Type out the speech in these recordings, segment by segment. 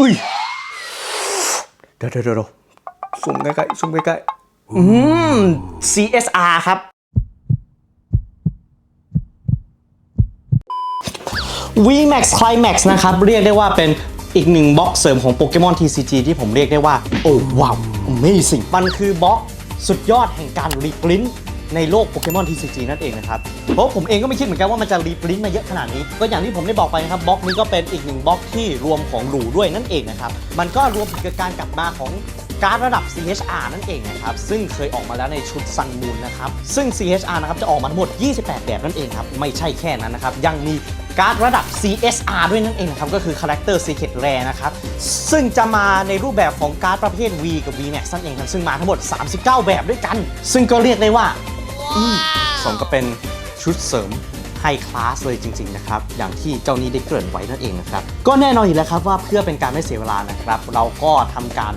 อุ้ยเดี๋ยวเดี๋ยวเดี๋ยวซูมใกล้ๆซูมใกล้ๆอืม CSR ครับ VMAX Climax นะครับ เรียกได้ว่าเป็นอีกหนึ่งบล็อกเสริมของโปเกมอน TCG ที่ผมเรียกได้ว่า โอ้ว้าว Amazing มันคือบล็อกสุดยอดแห่งการรีปรินท์ ในโลกโปเกมอน TCG นั่นเองนะครับ เพราะผมเองก็ไม่คิดเหมือนกันว่ามันจะรีปรินท์มาเยอะขนาดนี้ ก็อย่างที่ผมได้บอกไปนะครับบล็อกนี้ก็เป็นอีกหนึ่งบล็อกที่รวมของหรูด้วยนั่นเองนะครับ มันก็รวมถึงกับการกลับมาของการดระดับ CHR นั่นเองนะครับ ซึ่งเคยออกมาแล้วในชุด Sun Moon นะครับ ซึ่ง CHR นะครับจะออกมาทั้งหมด 28 แบบนั่นเองครับ ไม่ใช่แค่นั้นนะครับ ยังมีการดระดับ CSR ด้วยนั่นเองนะครับ ก็คือ Character Secret Rare นะครับ ซึ่งจะมาในรูปแบบของการ์ดประเภท V กับ VMAX นั่นเองครับ ซึ่งมาทั้งหมด 39 แบบด้วยกัน ซึ่งก็เรียกได้ว่า สมก็เป็นชุดเสริมไฮคลาสเลยจริงๆนะครับ อย่างที่เจ้านี้ได้เกริ่นไว้นั่นเองนะครับ ก็แน่นอนอยู่แล้วครับว่าเพื่อเป็นการไม่เสียเวลานะครับ เราก็ทำการ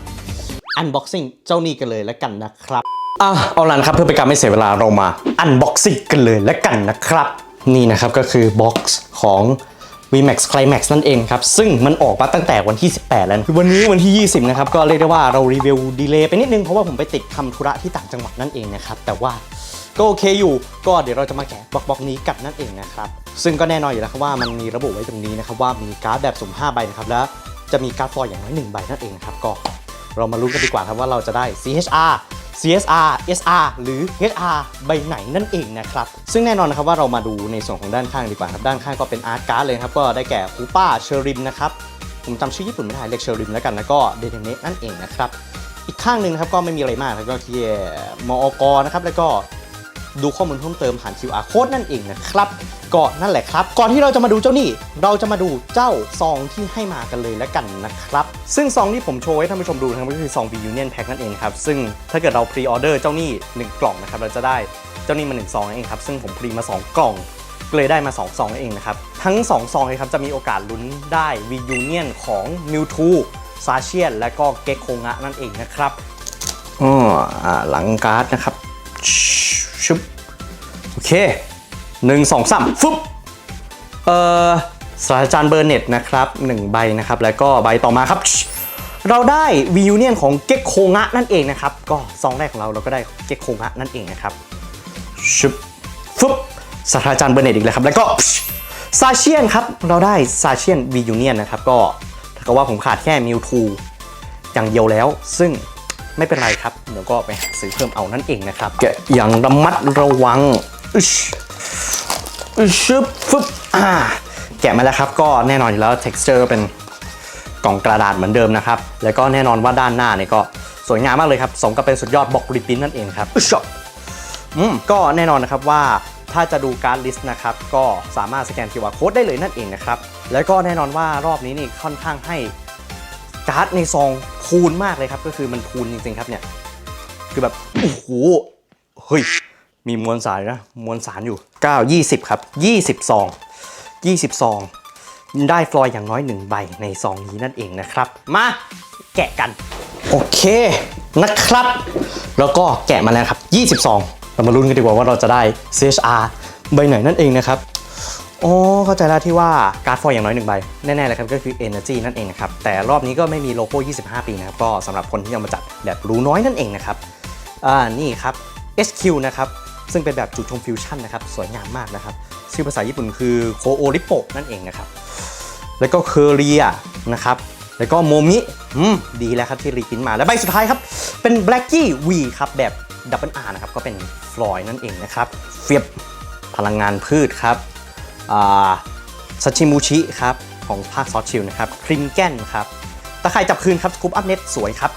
unboxing เจ้านี้กันเลยแล้วกันนะครับอะเอาล่ะครับเพื่อเป็นการไม่เสียเวลาเรามา unboxing กันเลยแล้วกันนะครับ นี่นะครับก็คือบ็อกซ์ของ VMAX Climax นั่นเองครับ ซึ่งมันออกมาตั้งแต่วันที่ 18 แล้วคือวันนี้วันที่ 20 นะครับ ก็เรียกได้ว่าเรารีวิวดีเลย์ไปนิดนึง เพราะว่าผมไปติดทำธุระที่ต่างจังหวัดนั่นเองนะครับ แต่ว่า ก็โอเคอยู่ ก็เดี๋ยวเราจะมาแกะบล็อกบล็อกนี้กันนั่นเองนะครับ ซึ่งก็แน่นอนอยู่แล้วครับว่ามันมีระบุไว้ตรงนี้นะครับว่ามีการ์ดแบบสุ่ม5ใบนะครับและจะมีการ์ดฟอยล์อย่างน้อย1ใบนั่นเองนะครับก็เรามาลุ้นกันดีกว่าครับว่าเราจะได้ CHR CSR SR หรือ HR ใบไหนนั่นเองนะครับ ซึ่งแน่นอนนะครับว่าเรามาดูในส่วนของด้านข้างดีกว่าครับ ด้านข้างก็เป็นอาร์ตการ์ดเลยครับ ก็ได้แก่คูป้าเชอริมนะครับ ผมจำชื่อญี่ปุ่นไม่ได้เรียกเชอริมแล้วกัน แล้วก็เดเดเนะนั่นเองนะครับ อีกข้างหนึ่งครับก็ไม่มีอะไรมากครับก็คือมอกนะครับ แล้วก็ ดูข้อมูลเพิ่มเติมผ่าน QR code นั่นเองนะครับก็นั่นแหละครับ ก่อนที่เราจะมาดูเจ้านี่ เราจะมาดูเจ้าซองที่ให้มากันเลยแล้วกันนะครับ ซึ่งซองที่ผมโชว์ให้ท่านผู้ชมดูนะครับก็คือซอง V Union Pack นั่นเองครับ ซึ่งถ้าเกิดเราพรีออเดอร์เจ้านี่1กล่องนะครับเราจะได้เจ้านี่มา1ซองนั่นเองครับ ซึ่งผมพรีมา 2 กล่องเลยได้มา2ซองนั่นเองนะครับ ทั้ง 2 ซองเลยครับจะมีโอกาสลุ้นได้ V Union ของ Mewtwo ซาเชียนและก็เกคโคงะนั่นเองนะครับอ๋อหลังการ์ดนะครับ ชุบโอเคหนึ่งสองสามฟึบเอ่อศาสตราจารย์เบอร์เน็ตนะครับหนึ่งใบนะครับ แล้วก็ใบต่อมาครับ เราได้วียูเนียนของเก็กโคงะนั่นเองนะครับ ก็ซองแรกของเราเราก็ได้เก็กโคงะนั่นเองนะครับชึบฟึบศาสตราจารย์เบอร์เน็ตอีกแล้วครับ แล้วก็ซาเชียนครับเราได้ซาเชียนวียูเนียนนะครับ ก็ถ้าเกิดว่าผมขาดแค่มิวทูอย่างเดียวแล้ว ซึ่ง ไม่เป็นไรครับเดี๋ยวก็ไปหาซื้อเพิ่มเอานั่นเองนะครับแกะอย่างระมัดระวังอึชอึชึบฟึบอ่าแกะมาแล้วครับ ก็แน่นอนอยู่แล้ว texture ก็เป็นกล่องกระดาษเหมือนเดิมนะครับ แล้วก็แน่นอนว่าด้านหน้าเนี่ยก็สวยงามมากเลยครับ สมกับเป็นสุดยอดบล็อกริปปิ้นนั่นเองครับอึชอะอืมก็แน่นอนนะครับว่าถ้าจะดูการ์ดลิสต์นะครับ ก็สามารถสแกน QR code ได้เลยนั่นเองนะครับ แล้วก็แน่นอนว่ารอบนี้นี่ค่อนข้างให้ การ์ดในซองพูนมากเลยครับ ก็คือมันพูนจริงๆครับเนี่ย คือแบบ โอ้โห เฮ้ย มีมวลสารนะ มวลสารอยู่ 9 20 ครับ 20ซอง20ซองได้ฟลอยอย่างน้อย 1 ใบในซองนี้นั่นเองนะครับ มาแกะกัน โอเคนะครับ แล้วก็แกะมาแล้วครับ 20ซองเรามาลุ้นกันดีกว่าว่าเราจะได้ CHR ใบไหนนั่นเองนะครับ อ๋อเข้าใจแล้วที่ว่าการ์ดฟอยอย่างน้อยหนึ่งใบ แน่ๆเลยครับก็คือ Energy นั่นเองนะครับ แต่รอบนี้ก็ไม่มีโลโก้ 25 ปีนะครับ ก็สำหรับคนที่ยังมาจัดแบบรู้น้อยนั่นเองนะครับ อ่า นี่ครับ SQ นะครับ ซึ่งเป็นแบบจุดชมฟิวชั่นนะครับ สวยงามมากนะครับ ชื่อภาษาญี่ปุ่นคือโคโอริโปนั่นเองนะครับ แล้วก็เคอเรียนะครับ แล้วก็โมมิอืมดีแล้วครับที่รีพินมา และใบสุดท้ายครับ เป็น b l a c k i e V ครับแบบดับเบิลอาร์นะครับ ก็เป็นฟลอยนั่นเองนะครับเฟียบพลังงานพืชครับ ซัชิมูชิครับของภาคซอสชิลนะครับคริมแกนครับตะไคร่จับคืนครับสกูปอัพเน็ตสวยครับ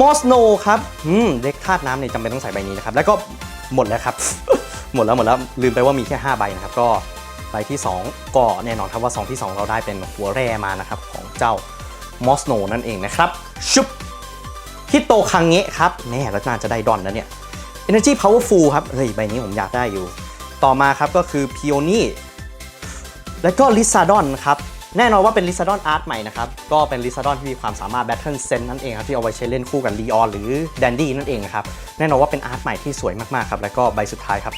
มอสโนครับอืมเด็กธาตุน้ำเนี่ยจำเป็นต้องใส่ใบนี้นะครับ แล้วก็หมดแล้วครับ หมดแล้วหมดแล้วลืมไปว่ามีแค่ 5 ใบนะครับ ก็ใบที่ 2 ก็แน่นอนครับว่าซองที่ 2 เราได้เป็นหัวแร่มานะครับ ของเจ้ามอสโนนั่นเองนะครับ ชุบฮิโตคังเงะครับแม่แล้วน่าจะได้ดอนแล้วเนี่ย Energy Powerful ครับเฮ้ยใบนี้ผมอยากได้อยู่ ต่อมาครับก็คือ Peony แล้วก็ลิซาดอนครับ แน่นอนว่าเป็นลิซาดอนอาร์ตใหม่นะครับ ก็เป็นลิซาดอนที่มีความสามารถแบทเทิลเซนนั่นเองครับที่เอาไว้ใช้เล่นคู่กับลีออนหรือแดนดี้นั่นเองครับ แน่นอนว่าเป็นอาร์ตใหม่ที่สวยมากๆครับ แล้วก็ใบสุดท้ายครับ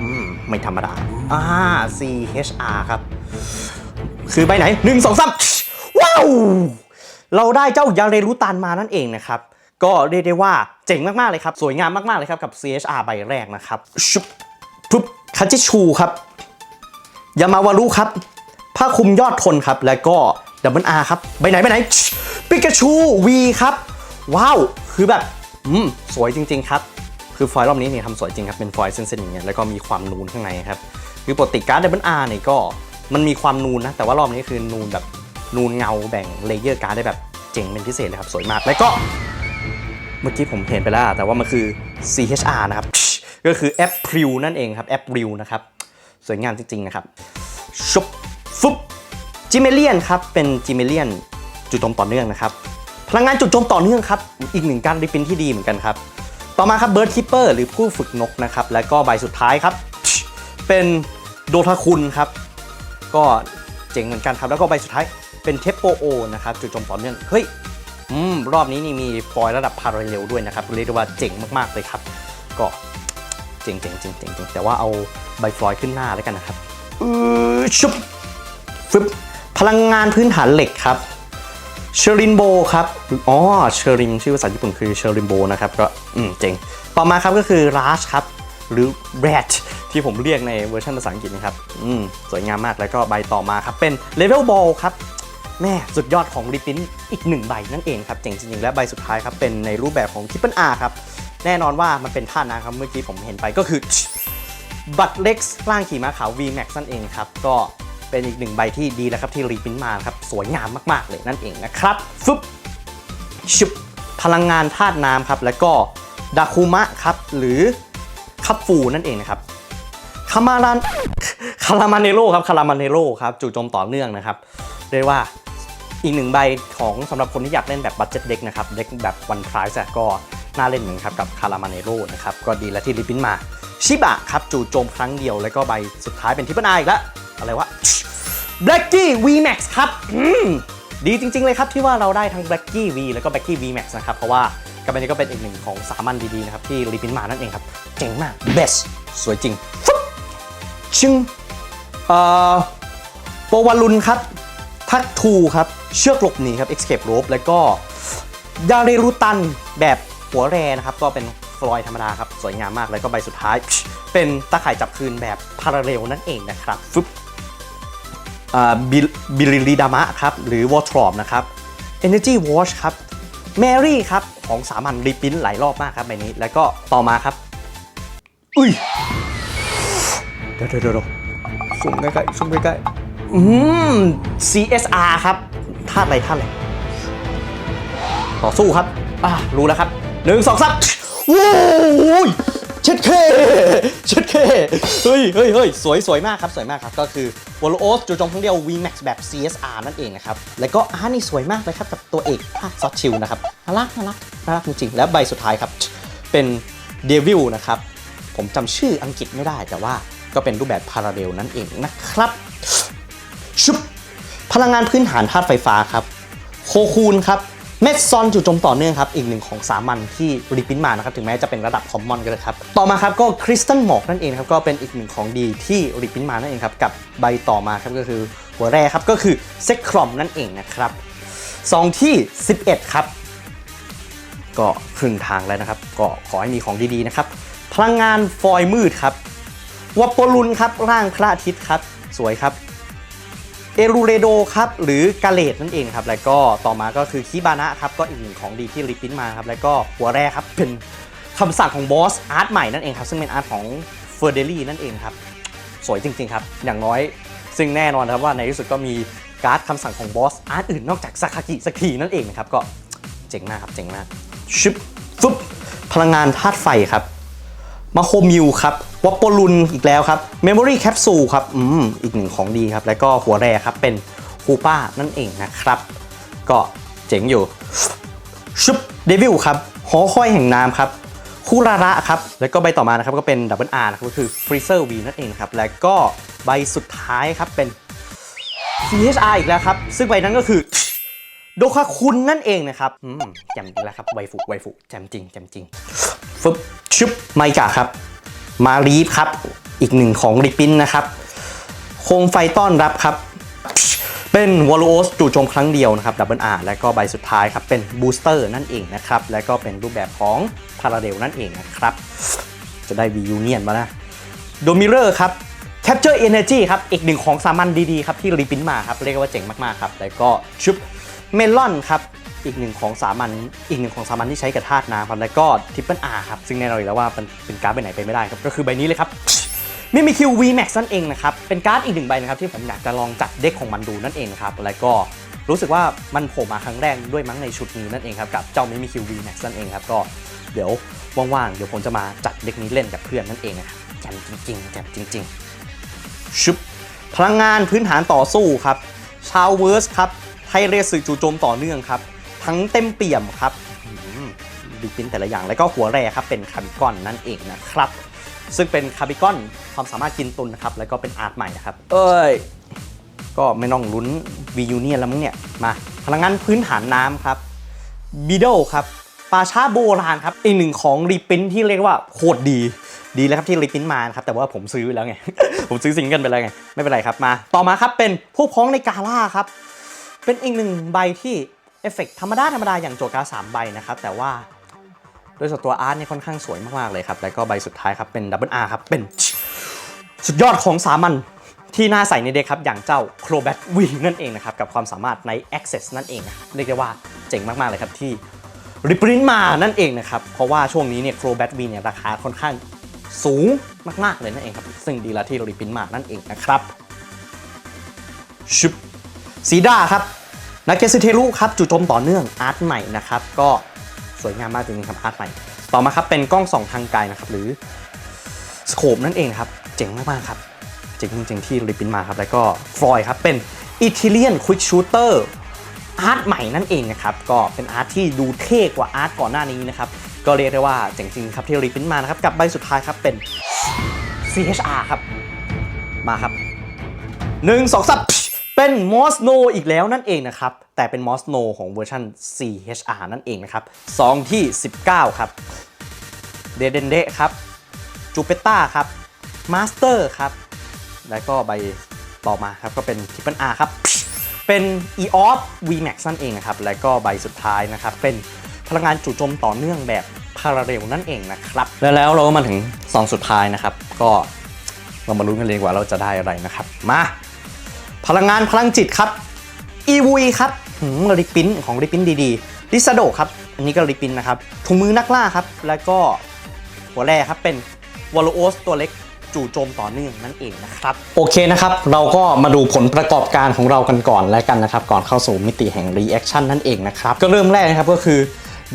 อืมไม่ธรรมดาอ่า CHR ครับ คือใบไหนหนึ่งสองสามว้าว เราได้เจ้ายาเรรุตันมานั่นเองนะครับก็เรียกได้ว่าเจ๋งมากๆเลยครับ สวยงามมากๆเลยครับกับ CHR ใบแรกนะครับชุบ ปุ๊บคัจิชูครับยามาวารุครับผ้าคลุมยอดทนครับ แล้วก็ดับเบิลอาร์ครับใบไหนใบไหนปิกาชูวีครับ ว้าว คือแบบ อืม สวยจริง ๆ ครับ คือฟอยล์รอบนี้เนี่ยทำสวยจริงครับ เป็นฟอยล์เส้นๆอย่างเงี้ยแล้วก็มีความนูนข้างในครับ คือปกติการ์ดดับเบิลอาร์เนี่ยก็มันมีความนูนนะ แต่ว่ารอบนี้คือนูนแบบนูนเงาแบ่งเลเยอร์การ์ดได้แบบเจ๋งเป็นพิเศษเลยครับ สวยมาก แล้วก็ เมื่อกี้ผมเห็นไปแล้วแต่ว่ามันคือ CHR นะครับ ก็คือแอปพริวนั่นเองครับแอปพริวนะครับสวยงามจริง ๆ นะครับชุบฟุบจิเมเลียนครับเป็นจิเมเลียนจุดโจมต่อเนื่องนะครับพลังงานจุดโจมต่อเนื่องครับอีกหนึ่งการรีปินที่ดีเหมือนกันครับต่อมาครับเบิร์ดคิปเปอร์หรือผู้ฝึกนกนะครับแล้วก็ใบสุดท้ายครับ เป็นโดทาคุณครับ ก็เจ๋งเหมือนกันครับ แล้วก็ใบสุดท้ายเป็นเทปโปโอนะครับจุดโจมต่อเนื่องเฮ้ยอืมรอบนี้นี่มีฟอยล์ระดับพาราเรลด้วยนะครับเรียกได้ว่าเจ๋งมากๆเลยครับ ก็ จ๋งเจ๋งเจ๋งเจ๋งเจ๋งแต่ว่าเอาใบฟลอยด์ขึ้นหน้าแล้วกันนะครับอือชุบฟึบพลังงานพื้นฐานเหล็กครับเชอรินโบครับอ๋อเชอรินชื่อภาษาญี่ปุ่นคือเชอรินโบนะครับก็อืมเจ๋งต่อมาครับก็คือราชครับหรือ rat ที่ผมเรียกในเวอร์ชันภาษาอังกฤษนะครับ อืม สวยงามมากแล้วก็ใบต่อมาครับ เป็น level ball ครับ แม่สุดยอดของริปินอีกหนึ่งใบนั่นเองครับ เจ๋งจริงๆ และใบสุดท้ายครับ เป็นในรูปแบบของ Triple R ครับ แน่นอนว่ามันเป็นท่านะครับเมื่อกี้ผมเห็นไปก็คือบัตรเล็กร่างขี่ม้าขาว VMAX นั่นเองครับ ก็เป็นอีกหนึ่งใบที่ดีแล้วครับที่รีพินมาครับ สวยงามมาก ๆ เลยนั่นเองนะครับฟึบชุบพลังงานธาตุน้ำครับ แล้วก็ดาคุมะครับ หรือคับฟูนั่นเองนะครับคามารันคารามาเนโรครับคารามาเนโรครับจู่โจมต่อเนื่องนะครับเรียกว่าอีกหนึ่งใบของสำหรับคนที่อยากเล่นแบบบัตเจ็ตเด็กนะครับเด็กแบบวันพรายส์ก็ น่าเล่นเหมือนครับกับคารามาเนโรนะครับก็ดีและที่ริปปิ้นมา ชิบะครับจู่โจมครั้งเดียวแล้วก็ใบสุดท้ายเป็นทิปเปิลไออีกแล้วอะไรวะ b l a c k i e VMAX ครับดีจริง ๆ เลยครับที่ว่าเราได้ทั้ง b l a c k i e V แล้วก็ b l a c k i e VMAX นะครับ เพราะว่ากับอันนี้ก็เป็นอีกหนึ่งของสามัญดีๆนะครับ ที่รีพินมานั่นเองครับ เจ๋งมาก best สวยจริงฟึ๊บชึงเอ่อโปวาลุนครับ ทักทูครับ เชือกหลบหนีครับ escape rope แล้วก็ยาเรรุตันแบบ หัวแรนะครับก็เป็นฟลอยธรรมดาครับสวยงามมากแล้วก็ใบสุดท้าย เป็นตาข่ายจับคืนแบบพาราเรลนั่นเองนะครับฟึบบิลิลิดามะครับหรือวอทรอมนะครับ Energy Watch ครับ Mary ครับของสามัญรีพินหลายรอบมากครับใบนี้ แล้วก็ต่อมาครับ อุ้ยเดี๋ยวเดี๋ยวเดี๋ยวซูมใกล้ๆซูมใกล้ๆอืม CSR ครับท่าอะไรท่าอะไรต่อสู้ครับ อ่ารู้แล้วครับ หนึ่งสองสามว้าวเช็ดเคเช็ดเคเฮ้ยเฮ้ยเฮ้ยสวยสวยมากครับสวยมากครับ ก็คือวอลโอสจูจงทั้งเดียว VMAX แบบ CSR นั่นเองนะครับ แล้วก็อาร์นี่สวยมากเลยครับ กับตัวเอกภาคซอสชิลนะครับน่ารักน่ารักน่ารักจริงๆ แล้วใบสุดท้ายครับ เป็นเดวิลนะครับ ผมจำชื่ออังกฤษไม่ได้แต่ว่าก็เป็นรูปแบบพาราเรลนั่นเองนะครับชุบพลังงานพื้นฐานธาตุไฟฟ้าครับ โคคูนครับ เมดซอนจู่โจมต่อเนื่องครับ อีกหนึ่งของสามัญที่รีพินมานะครับ ถึงแม้จะเป็นระดับคอมมอนก็เลยครับ ต่อมาครับก็คริสตัลหมอกนั่นเองครับ ก็เป็นอีกหนึ่งของดีที่รีพินมานั่นเองครับ กับใบต่อมาครับก็คือหัวแรกครับ ก็คือเซ็กครอมนั่นเองนะครับซองที่ 11 ครับ ก็ครึ่งทางแล้วนะครับ ก็ขอให้มีของดีๆนะครับ พลังงานฟอยล์มืดครับวัปโปลุนครับ ร่างพระอาทิตย์ครับ สวยครับ เอรูเรโดครับหรือกาเลตนั่นเองครับ แล้วก็ต่อมาก็คือคิบานะครับก็อีกหนึ่งของดีที่ริปปิ้นมาครับ แล้วก็หัวแรกครับเป็นคำสั่งของบอสอาร์ตใหม่นั่นเองครับ ซึ่งเป็นอาร์ตของเฟอร์เดลี่นั่นเองครับ สวยจริงๆครับ อย่างน้อย ซึ่งแน่นอนครับว่าในที่สุดก็มีการ์ดคำสั่งของบอสอาร์ตอื่นนอกจากซาคากิสักทีนั่นเองนะครับก็เจ๋งมากครับเจ๋งมากชึบฟึบพลังงานธาตุไฟครับ มาโคมิวครับวัปโปลุนอีกแล้วครับ Memory Capsule ครับอืมอีกหนึ่งของดีครับ แล้วก็หัวแรครับเป็นฮูป้านั่นเองนะครับ ก็เจ๋งอยู่ชุบเดวิลครับหอคอยแห่งน้ำครับคูราระครับ แล้วก็ใบต่อมานะครับก็เป็นดับเบิลอาร์นะครับก็คือ Freezer V นั่นเองครับ แล้วก็ใบสุดท้ายครับเป็น CHR อีกแล้วครับ ซึ่งใบนั้นก็คือโดคาคุณนั่นเองนะครับอืมแจมจริงแล้วครับไวฟุไวฟุแจมจริงแจมจริง ฟึบชึบไมกะครับ มารีฟครับ อีกหนึ่งของริปินนะครับ โคมไฟต้อนรับครับ เป็นวอล o สจู่โจมครั้งเดียวนะครับดับเบิลอาร์และก็ใบสุดท้ายครับ เป็นบูสเตอร์นั่นเองนะครับ และก็เป็นรูปแบบของพาราเดลนั่นเองนะครับ จะได้วียูเนียนมานะโดมิเรอร์ครับ Capture Energy ครับ อีกหนึ่งของสามัญดีๆครับที่รีพินมาครับ เรียกว่าเจ๋งมากๆครับ แล้วก็ชุบเมลอนครับ อีกหนึ่งของสามัญอีกหนึ่งของสามัญที่ใช้กับธาตุน้ำครับแล้วก็ทิปเปิลอาร์ครับซึ่งแน่นอนอยู่แล้วว่ามันเป็นการ์ดใบไหนไปไม่ได้ครับก็คือใบนี้เลยครับมิมิคิว VMAX นั่นเองนะครับเป็นการ์ดอีกหนึ่งใบนะครับที่ผมอยากจะลองจัดเด็กของมันดูนั่นเองครับแล้วก็รู้สึกว่ามันโผล่มาครั้งแรกด้วยมั้งในชุดนี้นั่นเองครับกับเจ้ามิมิคิว VMAX นั่นเองครับก็เดี๋ยวว่างๆเดี๋ยวผมจะมาจัดเด็กนี้เล่นกับเพื่อนนั่นเองนะครับแจ่มจริงๆแจ่มจริงๆชุบพลังงานพื้นฐานต่อสู้ครับชาวเวิร์สครับไทเรสึจู่โจมต่อเนื่องครับ ทั้งเต็มเปี่ยมครับดีปินแต่ละอย่างแล้วก็หัวแรครับเป็นคาบิกอนนั่นเองนะครับ ซึ่งเป็นคาบิกอนความสามารถกินตุนนะครับแล้วก็เป็นอาร์ตใหม่นะครับ เอ้ยก็ไม่ต้องลุ้นวียูเนียนแล้วมั้งเนี่ยมาพลังงานพื้นฐานน้ำครับบีโดครับปลาช้าโบราณครับอีกหนึ่งของรีพินที่เรียกว่าโคตรดี ดีแล้วครับที่รีพินมานะครับแต่ว่าผมซื้อไปแล้วไง ผมซื้อซิงกิลไปแล้วไง ไม่เป็นไรครับมา ต่อมาครับเป็นผู้พ้องในกาล่าครับ เป็นอีกหนึ่งใบที่ เอฟเฟกต์ธรรมดาธรรมดาอย่างโจกาสามใบนะครับ แต่ว่าโดยส่วนตัวอาร์ตเนี่ยค่อนข้างสวยมากๆเลยครับ แล้วก็ใบสุดท้ายครับเป็นดับเบิลอาร์ครับ เป็นสุดยอดของสามัญที่น่าใส่ในเด็กครับ อย่างเจ้าโครแบทวิงนั่นเองนะครับ กับความสามารถใน Access นั่นเองนะเรียกได้ว่าเจ๋งมากๆเลยครับที่ริปรินมานั่นเองนะครับ เพราะว่าช่วงนี้เนี่ยโครแบทวิงเนี่ยราคาค่อนข้างสูงมากๆเลยนั่นเองครับ ซึ่งดีล้วที่ริปรินมานั่นเองนะครับชุบซีดาครับ นาเกซิเทรุครับจู่โจมต่อเนื่องอาร์ตใหม่นะครับก็สวยงามมากจริงๆครับอาร์ตใหม่ ต่อมาครับเป็นกล้องส่องทางไกลนะครับหรือสโคปนั่นเองครับเจ๋งมากๆครับเจ๋งจริงๆที่ริปินมาครับแล้วก็ฟลอยครับเป็นอิตาเลียนควิกชูเตอร์อาร์ตใหม่นั่นเองนะครับก็เป็นอาร์ตที่ดูเท่กว่าอาร์ตก่อนหน้านี้นะครับก็เรียกได้ว่าเจ๋งจริงครับที่ริปปินมานะครับกับใบสุดท้ายครับเป็น CHR ครับมาครับหนึ่งสองสาม เป็นมอสโนอีกแล้วนั่นเองนะครับ แต่เป็นมอสโนของเวอร์ชัน CHR นั่นเองนะครับซองที่ 19 ครับ เดเดนเดครับจูเปต้าครับมาสเตอร์ครับ แล้วก็ใบต่อมาครับ ก็เป็นทิปเปิลอาร์ครับ เป็น e o f VMAX นั่นเองนะครับ แล้วก็ใบสุดท้ายนะครับ เป็นพลังงานจู่โจมต่อเนื่องแบบพาราเรลนั่นเองนะครับ แล้วแล้วเราก็มาถึงซองสุดท้ายนะครับ ก็เรามาลุ้นกันเลยกว่าเราจะได้อะไรนะครับ มา พลังงานพลังจิตครับอีวีครับหืมริปปินของริปปินดีๆ ลิซาโดครับ อันนี้ก็ริปปินนะครับ ถุงมือนักล่าครับ แล้วก็หัวแร่ครับ เป็นวอลโอสตัวเล็กจู่โจมต่อเนื่องนั่นเองนะครับ โอเคนะครับ เราก็มาดูผลประกอบการของเรากันก่อนแล้วกันนะครับ ก่อนเข้าสู่มิติแห่งรีแอคชั่นนั่นเองนะครับ ก็เริ่มแรกนะครับก็คือ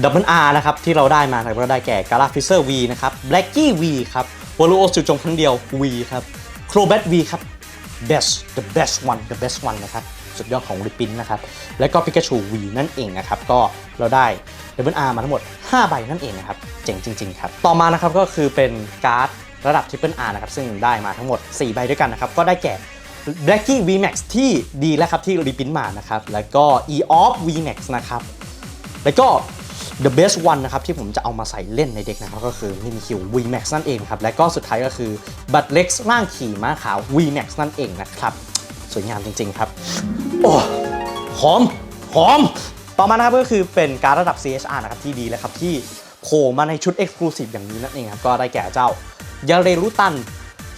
ดับเบิลอาร์นะครับที่เราได้มานะครับก็ได้แก่กาลาฟิเซอร์ V นะครับแบล็กกี้ V ครับวอลโอสจู่โจมครั้งเดียว V ครับโครแบท V ครับ best the best one the best one นะครับสุดยอดของริปินนะครับ แล้วก็ปิกาชูวีนั่นเองนะครับ ก็เราได้ Double R มาทั้งหมด 5 ใบนั่นเองนะครับ เจ๋งจริง ๆ ครับ ต่อมานะครับก็คือเป็นการ์ดระดับ Triple R นะครับ ซึ่งได้มาทั้งหมด 4 ใบด้วยกันนะครับ ก็ได้แก่ b l a c k y VMAX ที่ดีแล้วครับที่รีพินมานะครับ แล้วก็ E o f VMAX นะครับ แล้วก็ The best one นะครับที่ผมจะเอามาใส่เล่นในเด็กนะครับก็คือ m i m i q VMAX นั่นเองครับและก็สุดท้ายก็คือบัตเล็กร่างขี่ม้าขาว VMAX นั่นเองนะครับสวยงามจริง ๆ ครับ โอ้หอมหอม ต่อมานะครับก็คือเป็นการระดับ CHR นะครับที่ดีแล้วครับที่โผล่มาในชุด Exclusive อย่างนี้นั่นเองครับก็ได้แก่เจ้ายาเรรุตัน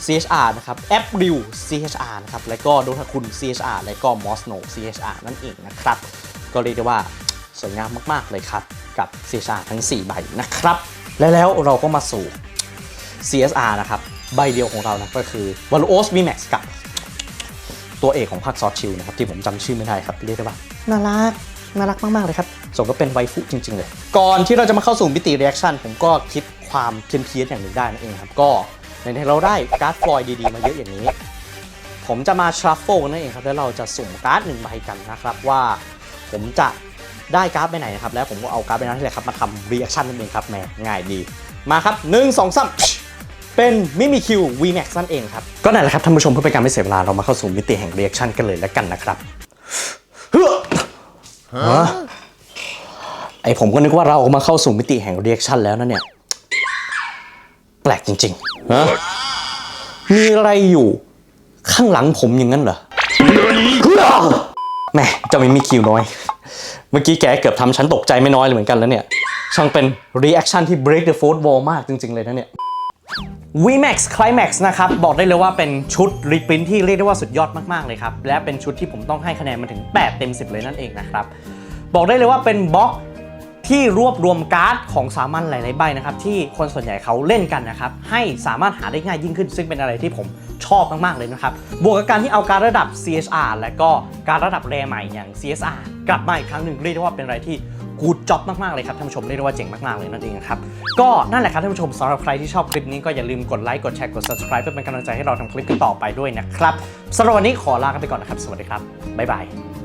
CHR นะครับแอปริว CHR นะครับและก็โดทาคุณ CHR และก็มอสโน CHR นั่นเองนะครับ ก็เรียกได้ว่าสวยงามมาก ๆ เลยครับ กับ CHR ทั้ง 4 ใบนะครับ และแล้วเราก็มาสู่ CSR นะครับ ใบเดียวของเรานะก็คือ v a l u o s VMAX กับ ตัวเอกของภาคซอสชิลนะครับ ที่ผมจำชื่อไม่ได้ครับ เรียกได้ว่า น่ารัก น่ารักมาก ๆ เลยครับสมก็เป็นไวฟุจริง ๆ เลย ก่อนที่เราจะมาเข้าสู่มิติเรีแอคชั่นผมก็คิดความเพี้ยนเพียนๆอย่างหนึ่งได้นั่นเองครับก็ในๆเราได้การ์ดฟลอยดีๆ มาเยอะอย่างนี้ ผมจะมาชรัฟเฟิลนั่นเองครับ แล้วเราจะสุ่มการ์ดหนึ่งใบกันนะครับว่า ผมจะ ได้การ์ดไปไหนนะครับแล้วผมก็เอาการ์ดไปนั้นนี่แหละครับมาทำรีแอคชั่นนั่นเองครับแหมง่ายดีมาครับหนึ่งสองสามเป็นมิมิคิว VMAX นั่นเองครับก็นั่นแหละครับท่านผู้ชมเพื่อเป็นการไม่เสียเวลาเรามาเข้าสู่มิติแห่งรีแอคชั่นกันเลยแล้วกันนะครับเฮ้อฮะไอผมก็นึกว่าเรามาเข้าสู่มิติแห่งรีแอคชั่นแล้วนะเนี่ยแปลกจริงๆฮะมีอะไรอยู่ข้างหลังผมอย่างนั้นเหรอแหม่เจะไม่มีคิวน้อย เมื่อกี้แกเกือบทำฉันตกใจไม่น้อยเลยเหมือนกันแล้วเนี่ย ช่างเป็น reaction ที่ break the fourth wall มากจริง ๆ เลยนะเนี่ย VMAX Climax นะครับ บอกได้เลยว่าเป็นชุดรีพรินที่เรียกได้ว่าสุดยอดมาก ๆ เลยครับ และเป็นชุดที่ผมต้องให้คะแนนมันถึง 8 เต็ม 10 เลยนั่นเองนะครับ บอกได้เลยว่าเป็นบล็อกที่รวบรวมการ์ดของสามัญหลาย ๆ ใบนะครับ ที่คนส่วนใหญ่เขาเล่นกันนะครับ ให้สามารถหาได้ง่ายยิ่งขึ้น ซึ่งเป็นอะไรที่ผม ชอบมาก ๆ เลยนะครับ บวกกับการที่เอาการระดับ CSR และก็การระดับแรใหม่อย่าง CSR กลับมาอีกครั้งหนึ่งเรียกได้ว่าเป็นอะไรที่กูดจ็อบมาก ๆ เลยครับท่านผู้ชมเรียกได้ว่าเจ๋งมาก ๆ เลยนั่นเองครับก็นั่นแหละครับท่านผู้ชมสำหรับใครที่ชอบคลิปนี้ก็อย่าลืมกดไลค์กดแชร์กด subscribe เพื่อเป็นกำลังใจให้เราทำคลิปกันต่อไปด้วยนะครับสำหรับวันนี้ขอลากันไปก่อนนะครับ สวัสดีครับบ๊ายบาย